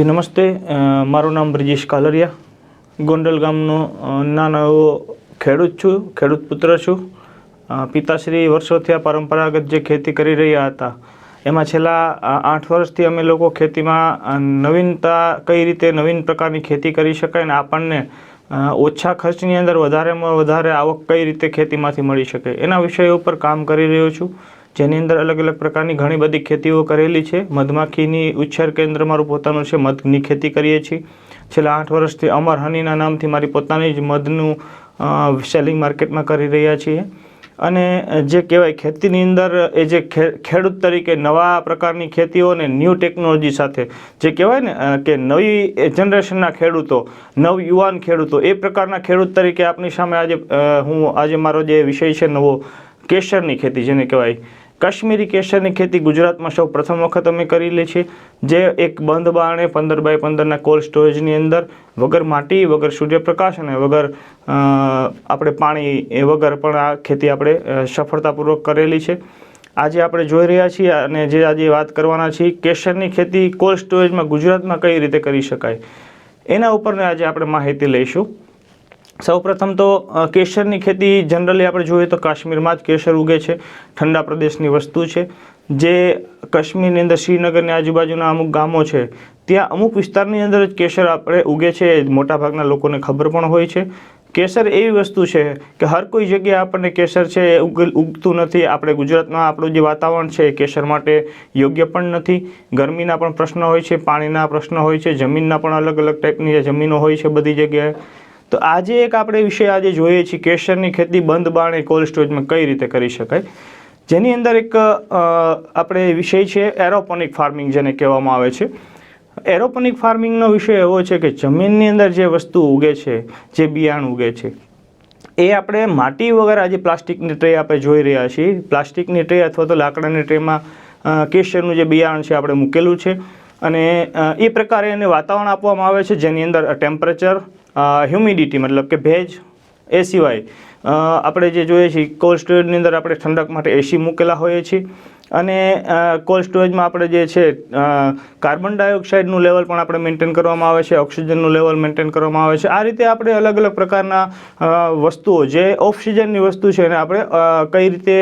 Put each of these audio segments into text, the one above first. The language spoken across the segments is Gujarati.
જી, નમસ્તે. મારું નામ બ્રિજેશ કાલરિયા. ગોંડલ ગામનો નાનો એવો ખેડૂત છું, ખેડૂત પુત્ર છું. પિતાશ્રી વર્ષોથી આ પરંપરાગત જે ખેતી કરી રહ્યા હતા, એમાં છેલ્લા આઠ વર્ષથી અમે લોકો ખેતીમાં નવીનતા કઈ રીતે નવીન પ્રકારની ખેતી કરી શકાય અને આપણને ઓછા ખર્ચની અંદર વધારેમાં વધારે આવક કઈ રીતે ખેતીમાંથી મળી શકે, એના વિષય ઉપર કામ કરી રહ્યો છું. જેની અંદર અલગ અલગ પ્રકારની ઘણી બધી ખેતીઓ કરેલી છે. મધમાખીની ઉછેર કેન્દ્ર મારું પોતાનું છે, મધની ખેતી કરીએ છીએ. છેલ્લા આઠ વર્ષથી અમર હનીના નામથી મારી પોતાની જ મધનું સેલિંગ માર્કેટમાં કરી રહ્યા છીએ. અને જે કહેવાય ખેતીની અંદર એ જે ખેડૂત તરીકે નવા પ્રકારની ખેતીઓ અને ન્યૂ ટેકનોલોજી સાથે જે કહેવાય ને કે નવી જનરેશનના ખેડૂતો, નવ યુવાન ખેડૂતો, એ પ્રકારના ખેડૂત તરીકે આપની સામે આજે હું આજે મારો જે વિષય છે નવો, કેસરની ખેતી જેને કહેવાય કાશ્મીરી કેસરની ખેતી ગુજરાતમાં સૌ પ્રથમ વખત અમે કરેલી છે, જે એક બંધ બારણે પંદર બાય પંદરના કોલ્ડ સ્ટોરેજની અંદર વગર માટી, વગર સૂર્યપ્રકાશ અને વગર આપણે પાણી, એ વગર પણ આ ખેતી આપણે સફળતાપૂર્વક કરેલી છે. આજે આપણે જોઈ રહ્યા છીએ અને જે આજે વાત કરવાના છીએ, કેસરની ખેતી કોલ્ડ સ્ટોરેજમાં ગુજરાતમાં કઈ રીતે કરી શકાય? એના ઉપરને આજે આપણે માહિતી લઈશું. સૌપ્રથમ તો કેસરની ખેતી જનરલી આપણે જોઈએ તો કાશ્મીરમાં જ કેસર ઉગે છે. ઠંડા પ્રદેશની વસ્તુ છે. જે કાશ્મીરની અંદર શ્રીનગરની આજુબાજુના અમુક ગામો છે, ત્યાં અમુક વિસ્તારની અંદર જ કેસર આપણે ઉગે છે. મોટાભાગના લોકોને ખબર પણ હોય છે. કેસર એવી વસ્તુ છે કે હર કોઈ જગ્યાએ આપણને કેસર છે એ ઉગ, ઉગતું નથી. આપણે ગુજરાતમાં આપણું જે વાતાવરણ છે એ કેસર માટે યોગ્ય પણ નથી. ગરમીના પણ પ્રશ્ન હોય છે, પાણીના પ્રશ્ન હોય છે, જમીનના પણ અલગ અલગ ટાઈપની જે જમીનો હોય છે બધી જગ્યાએ. તો આજે એક આપણે વિષય આજે જોઈએ છીએ. કેસરની ખેતી બંધ બાણે કોલ્ડ સ્ટોરેજમાં કઈ રીતે કરી શકાય? જેની અંદર એક આપણે વિષય છે એરોપોનિક ફાર્મિંગ જેને કહેવામાં આવે છે. એરોપોનિક ફાર્મિંગનો વિષય એવો છે કે જમીનની અંદર જે વસ્તુ ઉગે છે, જે બિયાણ ઉગે છે, એ આપણે માટી વગર આજે પ્લાસ્ટિકની ટ્રે આપણે જોઈ રહ્યા છીએ. પ્લાસ્ટિકની ટ્રે અથવા તો લાકડાની ટ્રેમાં કેસરનું જે બિયારણ છે આપણે મૂકેલું છે. અને એ પ્રકારે એને વાતાવરણ આપવામાં આવે છે, જેની અંદર ટેમ્પરેચર હ્યુમિડિટી મતલબ કે ભેજ, એ સિવાય આપણે જે જોઈએ છીએ કોલ્ડ સ્ટોરેજની અંદર આપણે ઠંડક માટે એસી મૂકેલા હોઈએ છીએ અને કોલ્ડ સ્ટોરેજમાં આપણે જે છે કાર્બન ડાયોક્સાઇડનું લેવલ પણ આપણે મેન્ટેન કરવામાં આવે છે ઓક્સિજનનું લેવલ મેન્ટેન કરવામાં આવે છે. આ રીતે આપણે અલગ અલગ પ્રકારના વસ્તુઓ, જે ઓફ સિઝનની વસ્તુ છે એને આપણે કઈ રીતે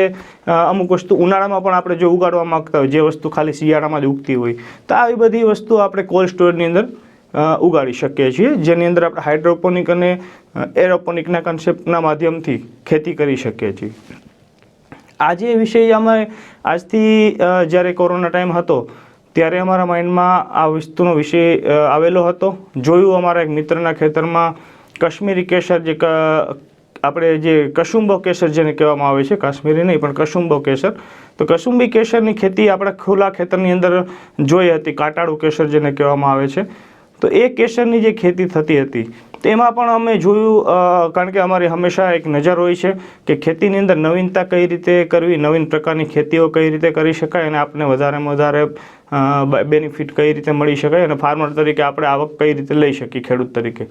અમુક વસ્તુ ઉનાળામાં પણ આપણે જો ઉગાડવા માંગતા હોય, જે વસ્તુ ખાલી શિયાળામાં જ ઉગતી હોય, તો આવી બધી વસ્તુઓ આપણે કોલ્ડ સ્ટોરેજની અંદર ઉગાડી શકીએ છીએ, જેની અંદર આપણે હાઇડ્રોપોનિક અને એરોપોનિકના કન્સેપ્ટના માધ્યમથી ખેતી કરી શકીએ છીએ. આજે વિષય અમે આજથી જ્યારે કોરોના ટાઈમ હતો, ત્યારે અમારા માઇન્ડમાં આ વસ્તુનો વિષય આવેલો હતો. જોયું અમારા એક મિત્રના ખેતરમાં કાશ્મીરી કેસર જે આપણે જે કસુંબો કેસર જેને કહેવામાં આવે છે, કાશ્મીરી નહીં, પણ કસુંબો કેસર. તો કસુંબી કેસરની ખેતી આપણા ખુલ્લા ખેતરની અંદર જોઈ હતી, કાટાળું કેસર જેને કહેવામાં આવે છે. તો એ કેસરની જે ખેતી થતી હતી, તેમાં પણ અમે જોયું કારણ કે અમારી હંમેશા એક નજર હોય છે કે ખેતીની અંદર નવીનતા કઈ રીતે કરવી, નવીન પ્રકારની ખેતીઓ કઈ રીતે કરી શકાય અને આપણે વધારેમાં વધારે બેનિફિટ કઈ રીતે મળી શકાય અને ફાર્મર તરીકે આપણે આવક કઈ રીતે લઈ શકીએ ખેડૂત તરીકે.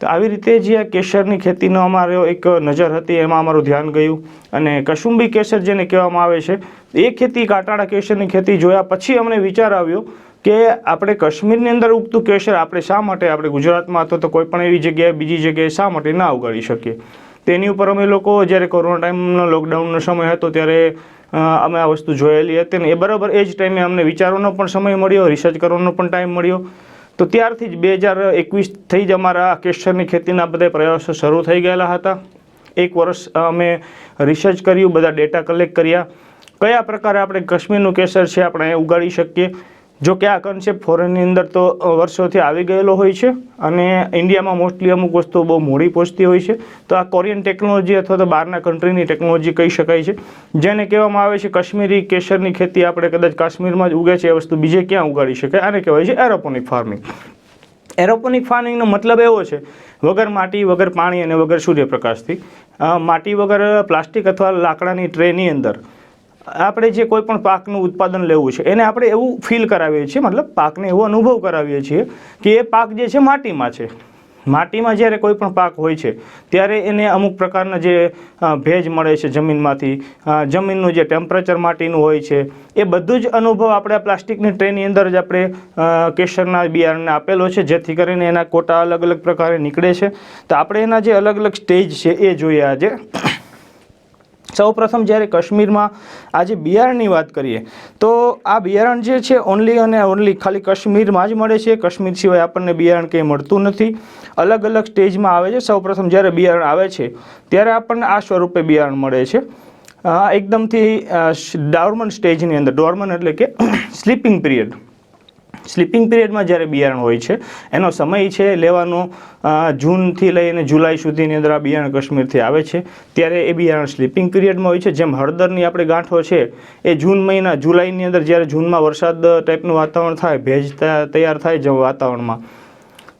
તો આવી રીતે જે આ કેસરની ખેતીનો અમારો એક નજર હતી, એમાં અમારું ધ્યાન ગયું અને કસુંબી કેસર જેને કહેવામાં આવે છે, એ ખેતી કાટાળા કેસરની ખેતી જોયા પછી અમને વિચાર આવ્યો કે આપણે કાશ્મીરની અંદર ઉગતું કેસર આપણે શા માટે આપણે ગુજરાતમાં અથવા તો કોઈ પણ એવી જગ્યાએ, બીજી જગ્યાએ શા માટે ના ઉગાડી શકીએ? તેની ઉપર અમે લોકો જ્યારે કોરોના ટાઈમનો લોકડાઉનનો સમય હતો ત્યારે અમે આ વસ્તુ જોયેલી હતી ને એ બરાબર એ જ ટાઈમે અમને વિચારવાનો પણ સમય મળ્યો રિસર્ચ કરવાનો પણ ટાઈમ મળ્યો. તો ત્યારથી જ બે હજાર એકવીસથી જ અમારા કેસરની ખેતીના બધા પ્રયાસો શરૂ થઈ ગયેલા હતા. એક વર્ષ અમે રિસર્ચ કર્યું, બધા ડેટા કલેક્ટ કર્યા. કયા પ્રકારે આપણે કાશ્મીરનું કેસર છે આપણે ઉગાડી શકીએ? જો કે આ કન્સેપ્ટ ફોરેનની અંદર તો વર્ષોથી આવી ગયેલો હોય છે અને ઇન્ડિયામાં મોસ્ટલી અમુક વસ્તુઓ બહુ મોડી પહોંચતી હોય છે. તો આ કોરિયન ટેકનોલોજી અથવા તો બહારના કન્ટ્રીની ટેકનોલોજી કહી શકાય છે. જેને કહેવામાં આવે છે કાશ્મીરી કેસરની ખેતી આપણે કદાચ કાશ્મીરમાં જ ઉગે છે, એ વસ્તુ બીજે ક્યાં ઉગાડી શકાય? આને કહેવાય છે એરોપોનિક ફાર્મિંગ એરોપોનિક ફાર્મિંગનો મતલબ એવો છે, વગર માટી, વગર પાણી અને વગર સૂર્યપ્રકાશથી. માટી વગર પ્લાસ્ટિક અથવા લાકડાની ટ્રેની અંદર આપણે જે કોઈ પણ પાકનું ઉત્પાદન લેવું છે, એને આપણે એવું ફીલ કરાવીએ છીએ, મતલબ પાકને એવો અનુભવ કરાવીએ છીએ કે એ પાક જે છે માટીમાં છે. માટીમાં જ્યારે કોઈ પણ પાક હોય છે, ત્યારે એને અમુક પ્રકારના જે ભેજ મળે છે જમીનમાંથી જમીનનું જે ટેમ્પરેચર માટીનું હોય છે, એ બધું જ અનુભવ આપણે પ્લાસ્ટિકની ટ્રેની અંદર જ આપણે કેસરના બિયારણને આપેલો છે, જેથી કરીને એના કોટા અલગ અલગ પ્રકારે નીકળે છે. તો આપણે એના જે અલગ અલગ સ્ટેજ છે એ જોઈએ આજે. સૌ પ્રથમ જ્યારે કાશ્મીરમાં આજે બિયારણની વાત કરીએ, તો આ બિયારણ જે છે ઓનલી અને ઓનલી ખાલી કાશ્મીરમાં જ મળે છે. કાશ્મીર સિવાય આપણને બિયારણ કંઈ મળતું નથી. અલગ અલગ સ્ટેજમાં આવે છે. સૌ પ્રથમ જ્યારે બિયારણ આવે છે, ત્યારે આપણને આ સ્વરૂપે બિયારણ મળે છે. એકદમથી ડોર્મન સ્ટેજની અંદર, ડોર્મન એટલે કે, સ્લીપિંગ પિરિયડ. સ્લીપિંગ પિરિયડમાં જ્યારે બિયારણ હોય છે, એનો સમય છે લેવાનો જૂનથી લઈને જુલાઈ સુધીની અંદર આ બિયારણ કાશ્મીરથી આવે છે. ત્યારે એ બિયારણ સ્લીપિંગ પિરિયડમાં હોય છે. જેમ હળદરની આપણે ગાંઠો છે, એ જૂન મહિના, જુલાઈની અંદર જ્યારે જૂનમાં વરસાદ ટાઈપનું વાતાવરણ થાય, ભેજ તૈયાર થાય જે વાતાવરણમાં.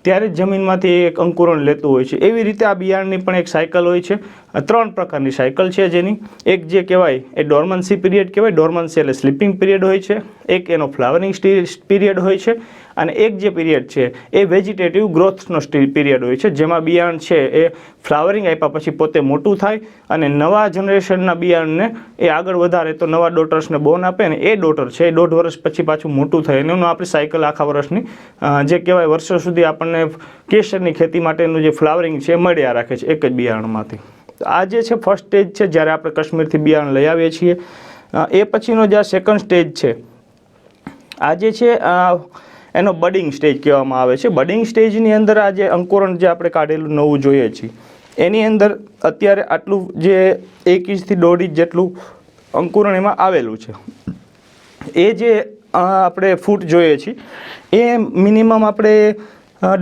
ત્યારે જ જમીનમાંથી એક અંકુરણ લેતું હોય છે. એવી રીતે આ બિયારણની પણ એક સાયકલ હોય છે. ત્રણ પ્રકારની સાયકલ છે જેની. એક જે કહેવાય એ ડોર્મન્સી પીરિયડ કહેવાય. ડોર્મન્સી એટલે સ્લીપિંગ પીરિયડ હોય છે. એક એનો ફ્લાવરિંગ પીરિયડ હોય છે. અને એક જે પીરિયડ છે, એ વેજીટેટિવ ગ્રોથનો પીરિયડ હોય છે, જેમાં બિયારણ છે, એ ફ્લાવરિંગ આપ્યા પછી પોતે મોટું થાય અને નવા જનરેશનના બિયારણને એ આગળ વધારે તો નવા ડોટર્સને બોન આપે ને એ ડોટર છે, એ દોઢ વર્ષ પછી પાછું મોટું થાય. અને એનું આપણી સાયકલ આખા વર્ષની જે કહેવાય વર્ષો સુધી આપણને કેસરની ખેતી માટેનું જે ફ્લાવરિંગ છે મળ્યા રાખે છે, એક જ બિયારણમાંથી. આ જે છે ફર્સ્ટ સ્ટેજ છે, જ્યારે આપણે કાશ્મીરથી બિયારણ લઈ આવીએ છીએ. એ પછીનો જે સેકન્ડ સ્ટેજ છે, આ જે છે એનો બડિંગ સ્ટેજ કહેવામાં આવે છે. બડિંગ સ્ટેજની અંદર આ જે અંકુરણ જે આપણે કાઢેલું નવું જોઈએ છીએ, એની અંદર અત્યારે આટલું જે એક ઇંચથી દોઢ ઇંચ જેટલું અંકુરણ એમાં આવેલું છે. એ જે આપણે ફૂટ જોઈએ છીએ, એ મિનિમમ આપણે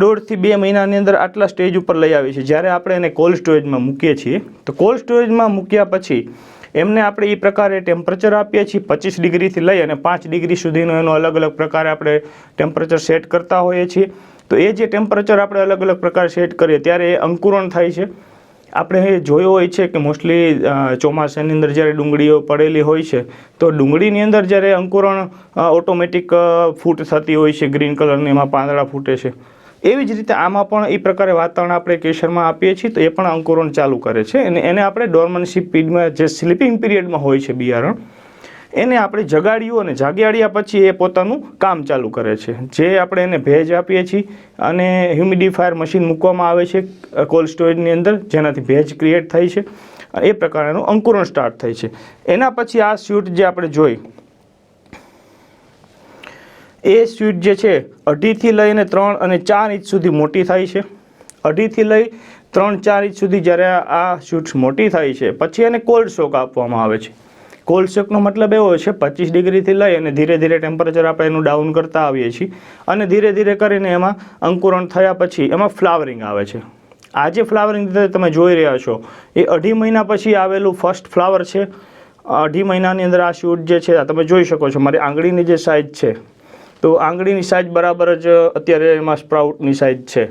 દોઢથી બે મહિનાની અંદર આટલા સ્ટેજ ઉપર લઈ આવીએ છીએ. જ્યારે આપણે એને કોલ્ડ સ્ટોરેજમાં મૂકીએ છીએ, તો કોલ્ડ સ્ટોરેજમાં મૂક્યા પછી એમને આપણે એ પ્રકારે ટેમ્પરેચર આપીએ છીએ પચીસ ડિગ્રીથી લઈ અને પાંચ ડિગ્રી સુધીનો એનો અલગ અલગ પ્રકારે આપણે ટેમ્પરેચર સેટ કરતા હોઈએ છીએ. તો એ જે ટેમ્પરેચર આપણે અલગ અલગ પ્રકારે સેટ કરીએ ત્યારે એ અંકુરણ થાય છે. આપણે એ જોયો હોય છે કે મોસ્ટલી ચોમાસાની અંદર જ્યારે ડુંગળીઓ પડેલી હોય છે, તો ડુંગળીની અંદર જ્યારે અંકુરણ ઓટોમેટિક ફૂટ થતી હોય છે ગ્રીન કલરની એમાં પાંદડા ફૂટે છે. એવી જ રીતે આમાં પણ એ પ્રકારે વાતાવરણ આપણે કેસરમાં આપીએ છીએ તો એ પણ અંકુરણ ચાલુ કરે છે. અને એને આપણે ડોર્મન્સી પીરિયડમાં, જે સ્લીપિંગ પીરિયડમાં હોય છે બિયારણ, એને આપણે જગાડ્યું અને જાગ્યાડ્યા પછી એ પોતાનું કામ ચાલુ કરે છે. જે આપણે એને ભેજ આપીએ છીએ અને હ્યુમિડિફાયર મશીન મૂકવામાં આવે છે કોલ્ડ સ્ટોરેજની અંદર, જેનાથી ભેજ ક્રિએટ થાય છે એ પ્રકારનું અંકુરણ સ્ટાર્ટ થાય છે. એના પછી આ સ્યુટ જે આપણે જોઈ એ સ્વીટ જે છે, અઢીથી લઈને ત્રણ અને ચાર ઇંચ સુધી મોટી થાય છે. અઢીથી લઈ ત્રણ, ચાર ઇંચ સુધી જ્યારે આ સ્વીટ્સ મોટી થાય છે, પછી એને કોલ્ડ શોક આપવામાં આવે છે. કોલ્ડ શોકનો મતલબ એવો છે, પચીસ ડિગ્રીથી લઈ અને ધીરે ધીરે ટેમ્પરેચર આપણે એનું ડાઉન કરતા આવીએ છીએ અને ધીરે ધીરે કરીને એમાં અંકુરણ થયા પછી એમાં ફ્લાવરિંગ આવે છે. આ જે ફ્લાવરિંગ તમે જોઈ રહ્યા છો, એ અઢી મહિના પછી આવેલું ફર્સ્ટ ફ્લાવર છે. અઢી મહિનાની અંદર આ શૂટ જે છે તમે જોઈ શકો છો, મારી આંગળીની જે સાઇઝ છે તો આંગળીની સાઇઝ બરાબર જ અત્યારે એમાં સ્પ્રાઉટની સાઇઝ છે.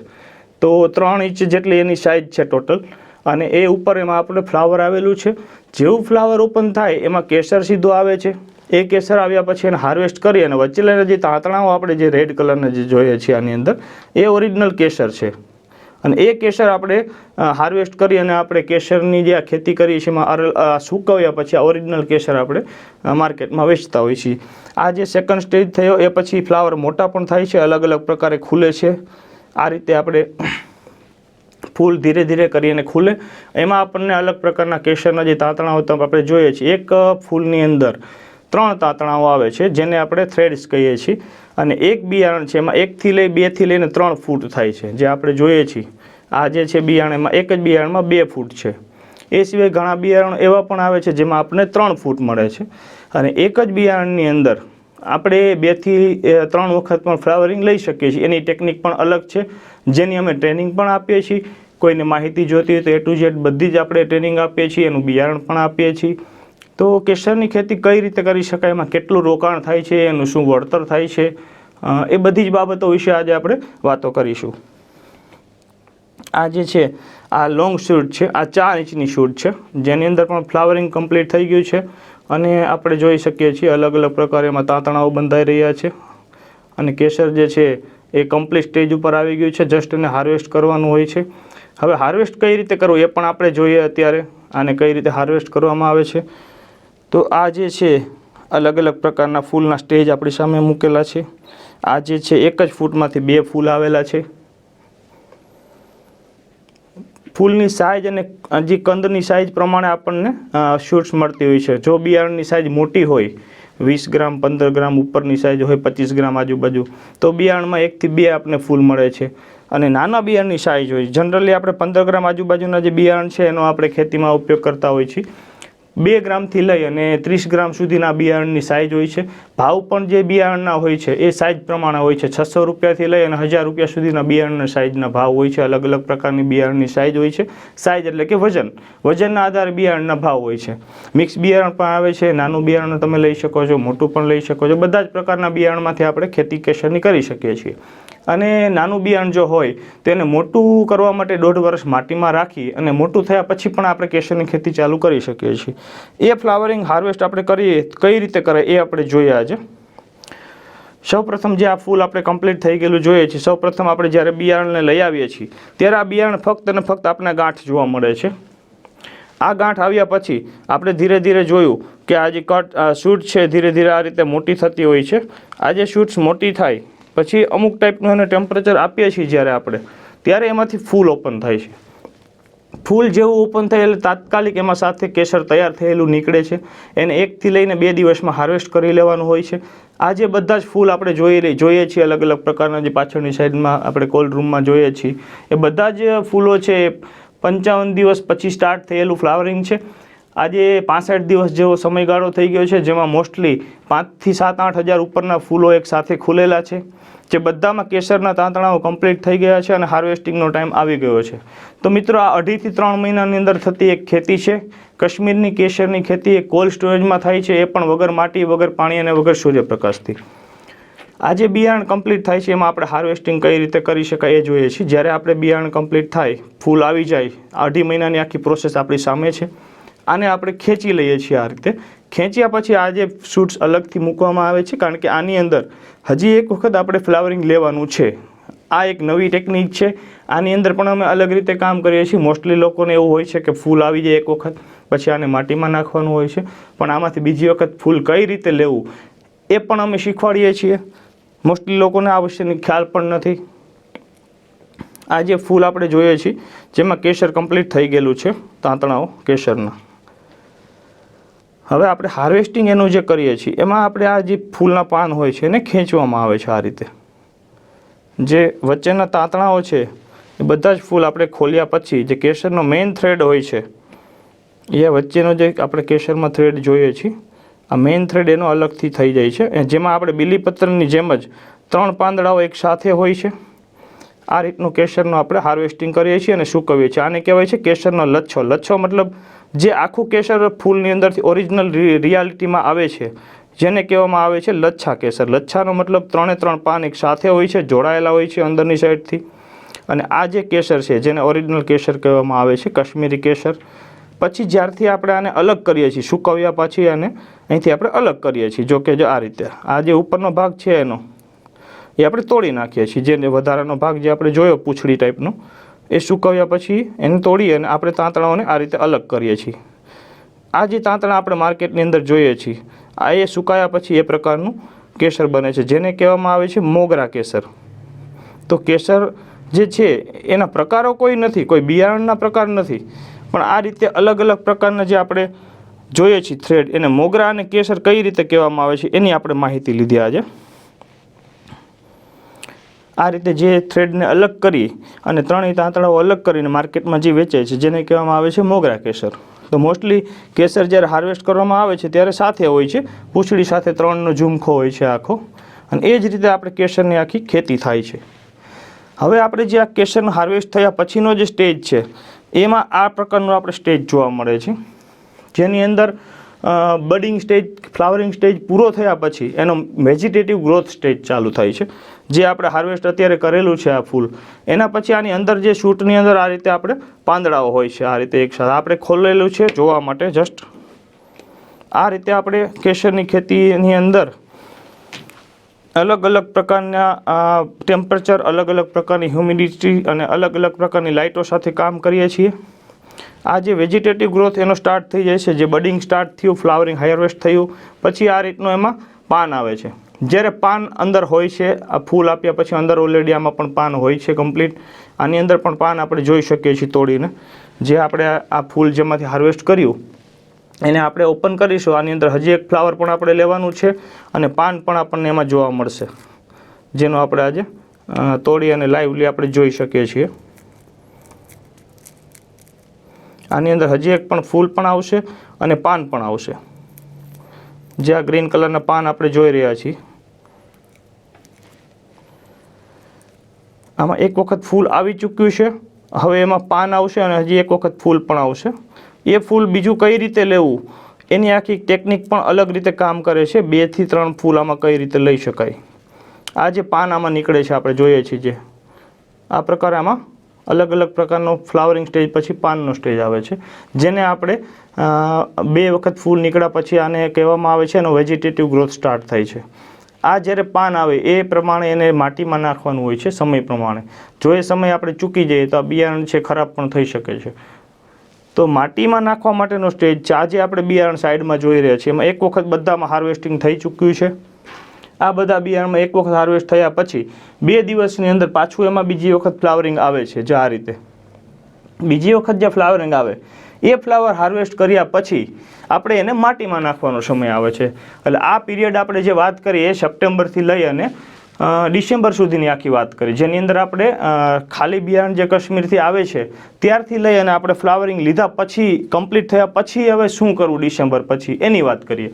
તો ત્રણ ઇંચ જેટલી એની સાઇઝ છે ટોટલ. અને એ ઉપર એમાં આપણે ફ્લાવર આવેલું છે. જેવું ફ્લાવર ઓપન થાય એમાં કેસર સીધો આવે છે. એ કેસર આવ્યા પછી એને હાર્વેસ્ટ કરી અને વચ્ચેના જે તાંતણાઓ આપણે જે રેડ કલરના જે જોઈએ છીએ આની અંદર, એ ઓરિજિનલ કેસર છે. અને એ કેસર આપણે હાર્વેસ્ટ કરી અને આપણે કેસરની જે આ ખેતી કરીએ છીએ, એમાં સૂકવ્યા પછી આ ઓરિજિનલ કેસર આપણે માર્કેટમાં વેચતા હોઈએ છીએ. આ જે સેકન્ડ સ્ટેજ થયો, એ પછી ફ્લાવર મોટા પણ થાય છે અલગ અલગ પ્રકારે ખુલે છે. આ રીતે આપણે ફૂલ ધીરે ધીરે કરીને ખુલે. એમાં આપણને અલગ પ્રકારના કેસરના જે તાંતણાઓ તો આપણે જોઈએ છીએ. એક ફૂલની અંદર ત્રણ તાતણાઓ આવે છે, જેને આપણે થ્રેડ્સ કહીએ છીએ. અને એક બિયારણ છે, એમાં એકથી લઈ, બેથી લઈને ત્રણ ફૂટ થાય છે, જે આપણે જોઈએ છીએ. આ જે છે બિયારણ, એમાં એક જ બિયારણમાં બે ફૂટ છે. એ સિવાય ઘણા બિયારણ એવા પણ આવે છે, જેમાં આપણને ત્રણ ફૂટ મળે છે. અને એક જ બિયારણની અંદર આપણે બેથી ત્રણ વખત પણ ફ્લાવરિંગ લઈ શકીએ છીએ. એની ટેકનિક પણ અલગ છે, જેની અમે ટ્રેનિંગ પણ આપીએ છીએ. કોઈને માહિતી જોતી હોય તો એ ટુ ઝેડ બધી જ આપણે ટ્રેનિંગ આપીએ છીએ, એનું બિયારણ પણ આપીએ છીએ. તો કેસરની ખેતી કઈ રીતે કરી શકાય, એમાં કેટલું રોકાણ થાય છે, એનું શું વળતર થાય છે એ બધી જ બાબતો વિશે આજે આપણે વાતો કરીશું. આ જે છે, આ લોંગ શૂટ છે, આ ચાર ઇંચની શૂટ છે, જેની અંદર પણ ફ્લાવરિંગ કમ્પ્લીટ થઈ ગયું છે, અને આપણે જોઈ શકીએ છીએ અલગ અલગ પ્રકારે એમાં તાંતણાઓ બંધાઈ રહ્યા છે, અને કેસર જે છે, એ કમ્પ્લીટ સ્ટેજ ઉપર આવી ગયું છે જસ્ટ એને હાર્વેસ્ટ કરવાનું હોય છે. હવે હાર્વેસ્ટ કઈ રીતે કરવું, એ પણ આપણે જોઈએ અત્યારે, આને કઈ રીતે હાર્વેસ્ટ કરવામાં આવે છે. તો આ જે છે, અલગ અલગ પ્રકારના ફૂલના સ્ટેજ આપણી સામે મૂકેલા છે. આ જે છે, એક જ ફૂટમાંથી બે ફૂલ આવેલા છે. ફૂલની સાઇઝ અને જે કંદની સાઇઝ પ્રમાણે આપણને શૂટ્સ મળતી હોય છે. જો બિયારણની સાઇઝ મોટી હોય, વીસ ગ્રામ, પંદર ગ્રામ, ઉપરની સાઇઝ હોય, પચીસ ગ્રામ આજુબાજુ, તો બિયારણમાં એકથી બે આપણને ફૂલ મળે છે. અને નાના બિયારણની સાઇઝ હોય. જનરલી આપણે પંદર ગ્રામ આજુબાજુના જે બિયારણ છે, એનો આપણે ખેતીમાં ઉપયોગ કરતા હોય છીએ. બે ગ્રામથી લઈ અને ત્રીસ ગ્રામ સુધીના બિયારણની સાઇઝ હોય છે. ભાવ પણ જે બિયારણના હોય છે, એ સાઇઝ પ્રમાણે હોય છે. છસો રૂપિયાથી લઈ અને હજાર રૂપિયા સુધીના બિયારણના સાઇઝના ભાવ હોય છે. અલગ અલગ પ્રકારની બિયારણની સાઇઝ હોય છે. સાઇઝ એટલે કે વજન. વજનના આધારે બિયારણના ભાવ હોય છે. મિક્સ બિયારણ પણ આવે છે. નાનું બિયારણ તમે લઈ શકો છો, મોટું પણ લઈ શકો છો. બધા જ પ્રકારના બિયારણમાંથી આપણે ખેતી કેસરની કરી શકીએ છીએ. અને નાનું બિયારણ જો હોય તેને મોટું કરવા માટે દોઢ વર્ષ માટીમાં રાખી અને મોટું થયા પછી પણ આપણે કેસરની ખેતી ચાલુ કરી શકીએ છીએ. એ ફ્લાવરિંગ હાર્વેસ્ટ આપણે કરીએ, કઈ રીતે કરે એ આપણે જોઈએ આજે. સૌપ્રથમ જે આ ફૂલ આપણે કમ્પ્લીટ થઈ ગયેલું જોઈએ છીએ, સૌપ્રથમ આપણે જ્યારે બિયારણને લઈ આવીએ છીએ, ત્યારે આ બિયારણ ફક્ત અને ફક્ત આપણા ગાંઠ જોવા મળે છે. આ ગાંઠ આવ્યા પછી આપણે ધીરે ધીરે જોયું કે આ જે કટ શૂટ છે, ધીરે ધીરે આ રીતે મોટી થતી હોય છે. આ જે શૂટ્સ મોટી થાય પછી અમુક ટાઈપનું એને ટેમ્પરેચર આપીએ છીએ જ્યારે આપણે, ત્યારે એમાંથી ફૂલ ઓપન થાય છે. ફૂલ જેવું ઓપન થાય એટલે તાત્કાલિક એમાં સાથે કેસર તૈયાર થયેલું નીકળે છે. એને એકથી લઈને બે દિવસમાં હાર્વેસ્ટ કરી લેવાનું હોય છે. આ જે બધા જ ફૂલ આપણે જોઈ રહી જોઈએ છીએ અલગ અલગ પ્રકારના જે પાછળની સાઈડમાં આપણે કોલ રૂમમાં જોઈએ છીએ. એ બધા જ ફૂલો છે પંચાવન દિવસ પછી સ્ટાર્ટ થયેલું ફ્લાવરિંગ છે. આજે પાસઠ દિવસ જેવો સમયગાળો થઈ ગયો છે, જેમાં મોસ્ટલી પાંચથી સાત, આઠ હજાર ઉપરના ફૂલો એક સાથે ખુલેલા છે, જે બધામાં કેસરના તાંતણાઓ કમ્પ્લીટ થઈ ગયા છે અને હાર્વેસ્ટિંગનો ટાઈમ આવી ગયો છે. તો મિત્રો, આ અઢીથી ત્રણ મહિનાની અંદર થતી એક ખેતી છે. કશ્મીરની કેસરની ખેતી એ કોલ્ડ સ્ટોરેજમાં થાય છે, એ પણ વગર માટી, વગર પાણી અને વગર સૂર્યપ્રકાશથી. આ જે બિયારણ કમ્પ્લીટ થાય છે, એમાં આપણે હાર્વેસ્ટિંગ કઈ રીતે કરી શકાય એ જોઈએ છીએ. જ્યારે આપણે બિયારણ કમ્પ્લીટ થાય, ફૂલ આવી જાય, અઢી મહિનાની આખી પ્રોસેસ આપણી સામે છે. આને આપણે ખેંચી લઈએ છીએ આ રીતે. ખેંચ્યા પછી આ જે શૂટ્સ અલગથી મૂકવામાં આવે છે, કારણ કે આની અંદર હજી એક વખત આપણે ફ્લાવરિંગ લેવાનું છે. આ એક નવી ટેકનિક છે. આની અંદર પણ અમે અલગ રીતે કામ કરીએ છીએ. મોસ્ટલી લોકોને એવું હોય છે કે ફૂલ આવી જાય એક વખત, પછી આને માટીમાં નાખવાનું હોય છે. પણ આમાંથી બીજી વખત ફૂલ કઈ રીતે લેવું, એ પણ અમે શીખવાડીએ છીએ. મોસ્ટલી લોકોને આ વિશેની ખ્યાલ પણ નથી. આ જે ફૂલ આપણે જોઈએ છીએ, જેમાં કેસર કમ્પ્લીટ થઈ ગયેલું છે, તાંતણાઓ, કેસરના. હવે આપણે હાર્વેસ્ટિંગ એનું જે કરીએ છીએ, એમાં આપણે આ જે ફૂલના પાન હોય છે એને ખેંચવામાં આવે છે આ રીતે. જે વચ્ચેના તાંતણાઓ છે, એ બધા જ ફૂલ આપણે ખોલ્યા પછી જે કેસરનો મેઇન થ્રેડ હોય છે, એ વચ્ચેનો જે આપણે કેસરમાં થ્રેડ જોઈએ છીએ, આ મેઇન થ્રેડ એનો અલગથી થઈ જાય છે. જેમાં આપણે બીલીપત્રની જેમ જ ત્રણ પાંદડાઓ એક સાથે હોય છે. આ રીતનું કેસરનું આપણે હાર્વેસ્ટિંગ કરીએ છીએ અને સૂકવીએ છીએ. આને કહેવાય છે કેસરનો લચ્છો. લચ્છો મતલબ જે આખું કેસર ફૂલની અંદરથી ઓરિજિનલ રિયાલિટીમાં આવે છે. જેને કહેવામાં આવે છે લચ્છા કેસર. લચ્છાનો મતલબ ત્રણે ત્રણ પાન એક સાથે હોય છે, જોડાયેલા હોય છે અંદરની સાઈડથી અને આ જે કેસર છે, જેને ઓરિજિનલ કેસર કહેવામાં આવે છે, કાશ્મીરી કેસર, પછી જ્યારથી આપણે આને અલગ કરીએ છીએ, સુકવ્યા પછી આને અહીંથી આપણે અલગ કરીએ છીએ. જો કે જો આ રીતે. આ જે ઉપરનો ભાગ છે એનો, એ આપણે તોડી નાખીએ છીએ. જેને વધારાનો ભાગ જે આપણે જોયો, પૂંછડી ટાઈપનો એ સુકાવ્યા પછી એને તોડી અને આપણે તાંતણાઓને આ રીતે અલગ કરીએ છીએ. આ જે તાંતણા આપણે માર્કેટની અંદર જોઈએ છીએ, આ એ સુકાયા પછી એ પ્રકારનું કેસર બને છે, જેને કહેવામાં આવે છે મોગરા કેસર. તો કેસર જે છે, એના પ્રકારો કોઈ નથી, કોઈ બિયારણના પ્રકાર નથી, પણ આ રીતે અલગ અલગ પ્રકારના જે આપણે જોઈએ છીએ થ્રેડ એને મોગરા અને કેસર કઈ રીતે કહેવામાં આવે છે, એની આપણે માહિતી લીધી આજે. આ રીતે જે થ્રેડને અલગ કરી અને ત્રણેય તાંતણાઓ અલગ કરીને માર્કેટમાં જે વેચાય છે, જેને કહેવામાં આવે છે મોગરા કેસર. તો મોસ્ટલી કેસર જ્યારે હાર્વેસ્ટ કરવામાં આવે છે, ત્યારે સાથે હોય છે. પૂંછડી સાથે ત્રણનો ઝુમખો હોય છે આખો. અને એ જ રીતે આપણે કેસરની આખી ખેતી થાય છે. હવે આપણે જે આ કેસરનો હાર્વેસ્ટ થયા પછીનો જે સ્ટેજ છે, એમાં આ પ્રકારનો આપણે સ્ટેજ જોવા મળે છે. જેની અંદર બડિંગ સ્ટેજ ફ્લાવરિંગ સ્ટેજ પૂરો થયા પછી એનો વેજીટેટિવ ગ્રોથ સ્ટેજ ચાલુ થાય છે. જે આપણે હાર્વેસ્ટ અત્યારે કરેલું છે આ ફૂલ, એના પછી આની અંદર જે શૂટની અંદર આ રીતે આપણે પાંદડાઓ હોય છે, આ રીતે એક સાથે. આપણે ખોલેલું છે જોવા માટે જસ્ટ આ રીતે આપણે કેસરની ખેતીની અંદર અલગ અલગ પ્રકારના ટેમ્પરેચર અલગ અલગ પ્રકારની હ્યુમિડિટી અને અલગ અલગ પ્રકારની લાઇટો સાથે કામ કરીએ છીએ. આ જે વેજીટેટિવ ગ્રોથ એનો સ્ટાર્ટ થઈ જાય છે, જે બડિંગ સ્ટાર્ટ થયું ફ્લાવરિંગ હાર્વેસ્ટ થયું, પછી આ રીતનું એમાં પાન આવે છે. જ્યારે પાન અંદર હોય છે, આ ફૂલ આપ્યા પછી અંદર ઓલરેડી આમાં પણ પાન હોય છે કમ્પ્લીટ આની અંદર પણ પાન આપણે જોઈ શકીએ છીએ તોડીને. જે આપણે આ- ફૂલ જેમાંથી હાર્વેસ્ટ કર્યું, એને આપણે ઓપન કરીશું. આની અંદર હજી એક ફ્લાવર પણ આપણે લેવાનું છે અને પાન પણ આપણને એમાં જોવા મળશે. જેનો આપણે આજે તોડી અને લાઈવલી આપણે જોઈ શકીએ છીએ. આની અંદર હજી એક પણ ફૂલ પણ આવશે અને પાન પણ આવશે. જે આ ગ્રીન કલરના પાન આપણે જોઈ રહ્યા છીએ. આમાં એક વખત ફૂલ આવી ચૂક્યું છે. હવે એમાં પાન આવશે અને હજી એક વખત ફૂલ પણ આવશે. એ ફૂલ બીજું કઈ રીતે લેવું? એની આખી ટેકનિક પણ અલગ રીતે કામ કરે છે. બેથી ત્રણ ફૂલ આમાં કઈ રીતે લઈ શકાય? આ જે પાન આમાં નીકળે છે, આપણે જોઈએ છીએ જે. આ પ્રકારે આમાં અલગ અલગ પ્રકારનો ફ્લાવરિંગ સ્ટેજ પછી પાનનો સ્ટેજ આવે છે. જેને આપણે બે વખત ફૂલ નીકળ્યા પછી આને કહેવામાં આવે છે એનો વેજીટેટિવ ગ્રોથ સ્ટાર્ટ થાય છે. આ જ્યારે પાન આવે, એ પ્રમાણે એને માટીમાં નાખવાનું હોય છે, સમય પ્રમાણે. જો એ સમય આપણે ચૂકી જઈએ, તો આ બિયારણ છે, ખરાબ પણ થઈ શકે છે. તો માટીમાં નાખવા માટેનો સ્ટેજ છે. આજે આપણે બિયારણ સાઈડમાં જોઈ રહ્યા છીએ. એમાં એક વખત બધામાં હાર્વેસ્ટિંગ થઈ ચૂક્યું છે. આ બધા બિયારણમાં એક વખત હાર્વેસ્ટ થયા પછી, બે દિવસની અંદર પાછું એમાં બીજી વખત ફ્લાવરિંગ આવે છે, જે આ રીતે. બીજી વખત જે ફ્લાવરિંગ આવે એ ફ્લાવર હાર્વેસ્ટ કર્યા પછી આપણે એને માટીમાં નાખવાનો સમય આવે છે. એટલે આ પીરિયડ આપણે જે વાત કરીએ સપ્ટેમ્બરથી લઈ અને ડિસેમ્બર સુધીની આખી વાત કરી. જેની અંદર આપણે ખાલી બિયારણ જે કાશ્મીરથી આવે છે, ત્યારથી લઈ અને આપણે ફ્લાવરિંગ લીધા પછી કમ્પ્લીટ થયા પછી હવે શું કરવું ડિસેમ્બર પછી, એની વાત કરીએ.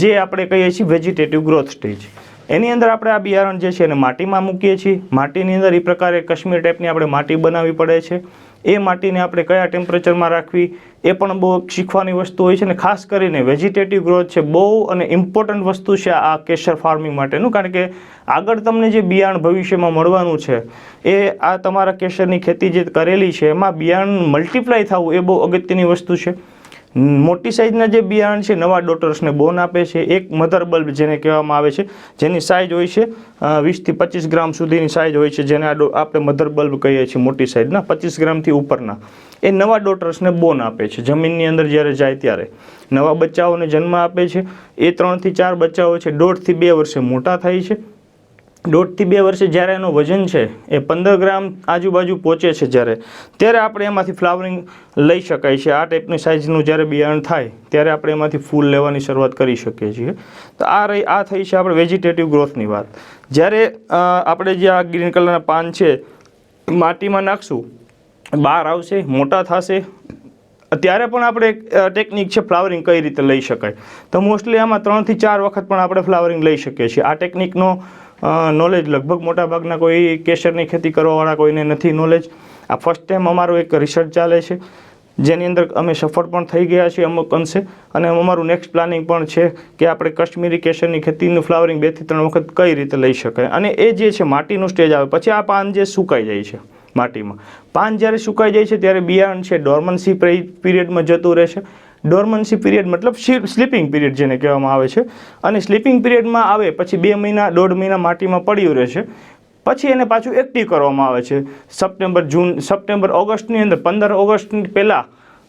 જે આપણે કહીએ છીએ વેજીટેટિવ ગ્રોથ સ્ટેજ એની અંદર આપણે આ બિયારણ જે છે એને માટીમાં મૂકીએ છીએ. માટીની અંદર એ પ્રકારે કાશ્મીર ટાઈપની આપણે માટી બનાવવી પડે છે. એ માટીને આપણે કયા ટેમ્પરેચરમાં રાખવી, એ પણ બહુ શીખવાની વસ્તુ હોય છે અને ખાસ કરીને વેજીટેટિવ ગ્રોથ છે બહુ અને ઇમ્પોર્ટન્ટ વસ્તુ છે આ કેસર ફાર્મિંગ માટેનું. કારણ કે આગળ તમને જે બિયાણ ભવિષ્યમાં મળવાનું છે, એ આ તમારા કેસરની ખેતી જે કરેલી છે, એમાં બિયારણ મલ્ટીપ્લાય થવું એ બહુ અગત્યની વસ્તુ છે. મોટી સાઇઝના જે બિયારણ છે, નવા ડોટર્સને બોન આપે છે, એક મધર બલ્બ જેને કહેવામાં આવે છે, જેની સાઇઝ હોય છે વીસથી પચીસ ગ્રામ સુધીની સાઇઝ હોય છે, જેને આપણે મધર બલ્બ કહીએ છીએ મોટી સાઇઝના પચીસ ગ્રામથી ઉપરના. એ નવા ડોટર્સને બોન આપે છે, જમીનની અંદર જ્યારે જાય ત્યારે. નવા બચ્ચાઓને જન્મ આપે છે, એ ત્રણથી ચાર બચ્ચાઓ છે દોઢથી બે વર્ષે મોટા થાય છે દોઢથી બે વર્ષે જ્યારે એનું વજન છે, એ પંદર ગ્રામ આજુબાજુ પહોંચે છે જ્યારે, ત્યારે આપણે એમાંથી ફ્લાવરિંગ લઈ શકાય છે. આ ટાઈપની સાઇઝનું જ્યારે બિયારણ થાય, ત્યારે આપણે એમાંથી ફૂલ લેવાની શરૂઆત કરી શકીએ છીએ. તો આ રહી, આ થઈ છે આપણે વેજીટેટિવ ગ્રોથની વાત. જ્યારે આપણે જે આ ગ્રીન કલરના પાન છે, માટીમાં નાખશું, બહાર આવશે, મોટા થશે, ત્યારે પણ આપણે એક ટેકનિક છે ફ્લાવરિંગ કઈ રીતે લઈ શકાય. તો મોસ્ટલી આમાં ત્રણથી ચાર વખત પણ આપણે ફ્લાવરિંગ લઈ શકીએ છીએ. આ ટેકનિકનો નોલેજ લગભગ મોટાભાગના કોઈ કેસરની ખેતી કરવાવાળા કોઈને નથી નોલેજ આ ફર્સ્ટ ટાઈમ અમારો એક રિસર્ચ ચાલે છે, જેની અંદર અમે સફળ પણ થઈ ગયા છીએ અમુક અંશે, અને અમારું નેક્સ્ટ પ્લાનિંગ પણ છે કે આપણે કાશ્મીરી કેસરની ખેતીનું ફ્લાવરિંગ બેથી ત્રણ વખત કઈ રીતે લઈ શકાય. અને એ જે છે, માટીનું સ્ટેજ આવે. પછી આ પાન જે સુકાઈ જાય છે માટીમાં. પાન જ્યારે સુકાઈ જાય છે, ત્યારે બિયારણ છે ડોર્મન્સી પીરિયડમાં જતું રહેશે. ડોર્મન્સી પીરિયડ મતલબ સ્લીપિંગ પીરિયડ જેને કહેવામાં આવે છે. અને સ્લીપિંગ પીરિયડમાં આવે, પછી બે મહિના, દોઢ મહિના માટીમાં પડ્યું રહે છે. પછી એને પાછું એક્ટિવ કરવામાં આવે છે. સપ્ટેમ્બર જૂન સપ્ટેમ્બર ઓગસ્ટની અંદર, પંદર ઓગસ્ટની પહેલાં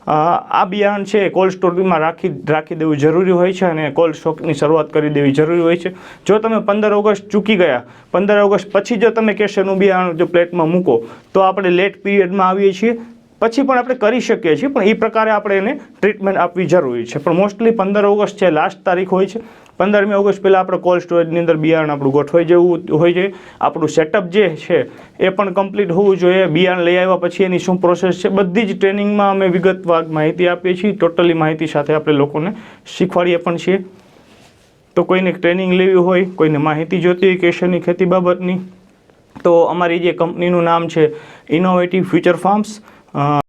આ બિયારણ છે કોલ્ડ સ્ટોરમાં રાખી રાખી દેવું જરૂરી હોય છે અને કોલ્ડ સ્ટોકની શરૂઆત કરી દેવી જરૂરી હોય છે. જો તમે પંદર ઓગસ્ટ ચૂકી ગયા, પંદર ઓગસ્ટ પછી જો તમે કેસરનું બિયારણ જો પ્લેટમાં મૂકો, તો આપણે લેટ પીરિયડમાં આવીએ છીએ. પછી પણ આપણે કરી શકીએ છીએ, પણ એ પ્રકારે આપણે એને ટ્રીટમેન્ટ આપવી જરૂરી છે. પણ મોસ્ટલી પંદર ઓગસ્ટ છે લાસ્ટ તારીખ હોય છે. પંદરમી ઓગસ્ટ પહેલાં આપણે કોલ્ડ સ્ટોરેજની અંદર બિયારણ આપણું ગોઠવાઈ જવું હોય છે. આપણું સેટઅપ જે છે, એ પણ કમ્પ્લીટ હોવું જોઈએ. બિયારણ લઈ આવ્યા પછી એની શું પ્રોસેસ છે, બધી જ ટ્રેનિંગમાં અમે વિગતવાર માહિતી આપીએ છીએ. ટોટલી માહિતી સાથે આપણે લોકોને શીખવાડીએ પણ છીએ. તો કોઈને ટ્રેનિંગ લેવી હોય, કોઈને માહિતી જોતી હોય કેશરની ખેતી બાબતની, તો અમારી જે કંપનીનું નામ છે ઇનોવેટિવ ફ્યુચર ફાર્મ્સ Uh,